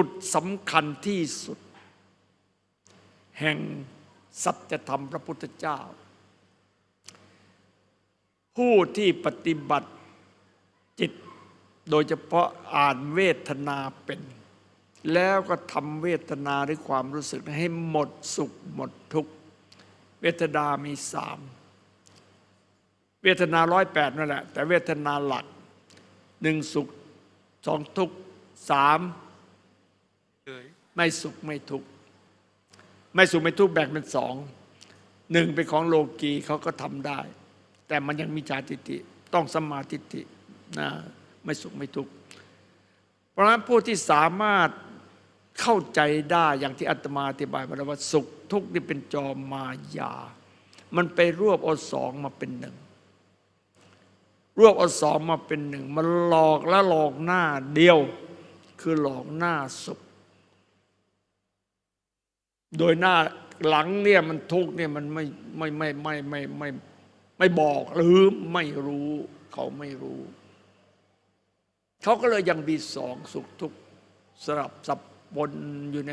จุดสำคัญที่สุด แห่งสัจธรรมพระพุทธเจ้า ผู้ที่ปฏิบัติจิตโดยเฉพาะอ่านเวทนาเป็น แล้วก็ทำเวทนาหรือความรู้สึกให้หมดสุขหมดทุกข์เวทนามีสามเวทนาร้อยแปดนั่นแหละ แต่เวทนาหลักหนึ่งสุขสองทุกข์สาม ไม่สุขไม่ทุกข์ ไม่สุขไม่ทุกข์แบ่งเป็นสองหนึ่งเป็นของโลกีเขาก็ทำได้ แต่มันยังมีจาติติ ต้องสมมาติตินะไม่สุขไม่ทุกข์ เพราะฉะนั้นผู้ที่สามารถเข้าใจได้อย่างที่อาตมาอธิบายมาแล้วว่าสุขทุกข์นี่เป็นจอมมายา มันไปรวบเอาสองมาเป็นหนึ่งรวบเอาสองมาเป็นหนึ่งมันหลอกและหลอกหน้าเดียว คือหลอกหน้าสุข โดยหน้าหลังเนี่ยมันทุกเนี่ยมันไม่ไม่ไม่ไม่ไม่ไม่ไม่บอกหรือไม่รู้เขาไม่รู้ เขาก็เลยยังมีสองสุขทุกข์สลับสับบนอยู่ใน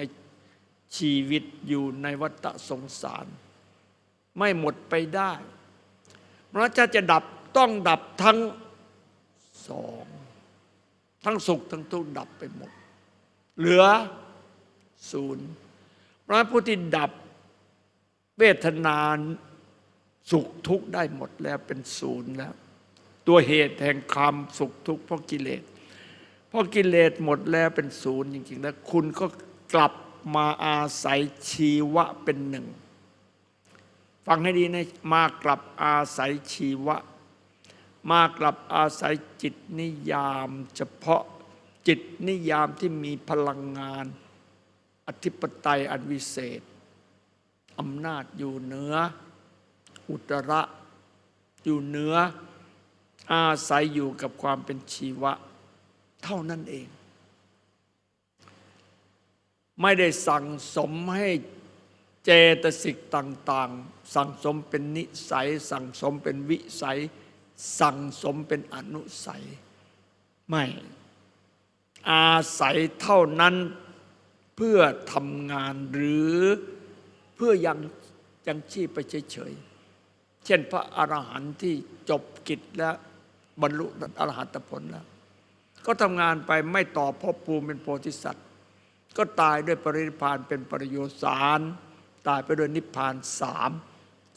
ชีวิตอยู่ในวัฏสงสาร ไม่หมดไปได้เพราะถ้าจะดับต้องดับทั้งสองทั้งสุขทั้งทุกข์ดับไปหมด เหลือศูนย์ พราะผู้ที่ดับเวทนานสุขทุกข์ได้หมดแล้วเป็นศูนย์แล้ว ตัวเหตุแห่งความสุขทุกข์เพราะกิเลสเพราะกิเลสหมดแล้วเป็นศูนย์จริงๆแล้วคุณก็กลับมาอาศัยชีวะเป็นหนึ่ง ฟังให้ดีนะมากลับอาศัยชีวะ มากลับอาศัยจิตนิยาม เฉพาะจิตนิยามที่มีพลังงาน อธิปไตยอันวิเศษอำนาจอยู่เหนือ อุตระอยู่เหนือ อาศัยอยู่กับความเป็นชีวะ เท่านั้นเอง ไม่ได้สั่งสมให้เจตสิกต่าง ๆ สั่งสมเป็นนิสัย สั่งสมเป็นวิสัย สั่งสมเป็นอนุสัย ไม่ อาศัยเท่านั้น เพื่อทำงานหรือเพื่อยังยังชีพไปเฉยๆ เช่นพระอรหันต์ที่จบกิจแล้วบรรลุอรหัตผลแล้ว ก็ทำงานไปไม่ต่อภพภูมิเป็นโพธิสัตว์ ก็ตายด้วยปรินิพานเป็นปริโยสารตายไปด้วยนิพพานสาม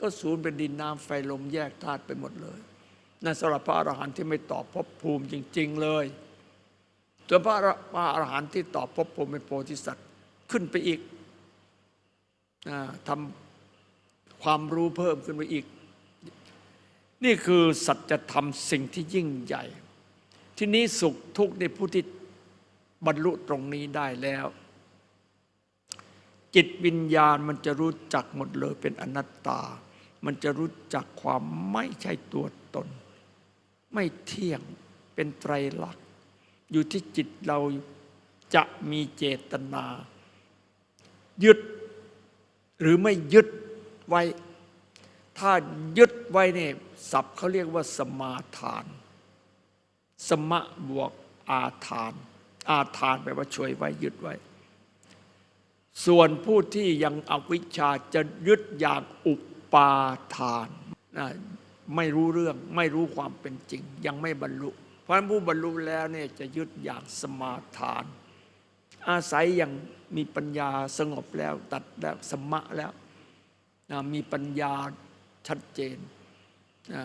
ก็ศูนย์เป็นดินน้ำไฟลมแยกธาตุไปหมดเลยนั่นสำหรับพระอรหันต์ที่ไม่ตอภพภูมิจริง ๆ เลยส่วนพระอรพระอรหันต์ที่ตอภพภูมิเป็นโพธิสัตว์ ขึ้นไปอีกอทำความรู้เพิ่มขึ้นไปอีก นี่คือสัจธรรมสิ่งที่ยิ่งใหญ่ ที่นี้สุขทุกข์ในผู้ที่บรรลุตรงนี้ได้แล้ว จิตวิญญาณมันจะรู้จักหมดเลยเป็นอนัตตา มันจะรู้จักความไม่ใช่ตัวตน ไม่เที่ยงเป็นไตรลักษณ์อยู่ที่จิตเราจะมีเจตนา ยึดหรือไม่ยึดไว้ ถ้ายึดไว้เนี่ยศัพท์เขาเรียกว่าสมาทาน สมะบวกอาทาน อาทานแปลว่าช่วยไว้ยึดไว้ ส่วนผู้ที่ยังอวิชชาจะยึดอย่างอุปาทานนะไม่รู้เรื่องไม่รู้ความเป็นจริง ยังไม่บรรลุ เพราะฉะนั้นผู้บรรลุแล้วเนี่ยจะยึดอย่างสมาทาน อาศัยอย่างมีปัญญาสงบแล้ว ตัดแล้วสมะแล้วนะมีปัญญาชัดเจนนะ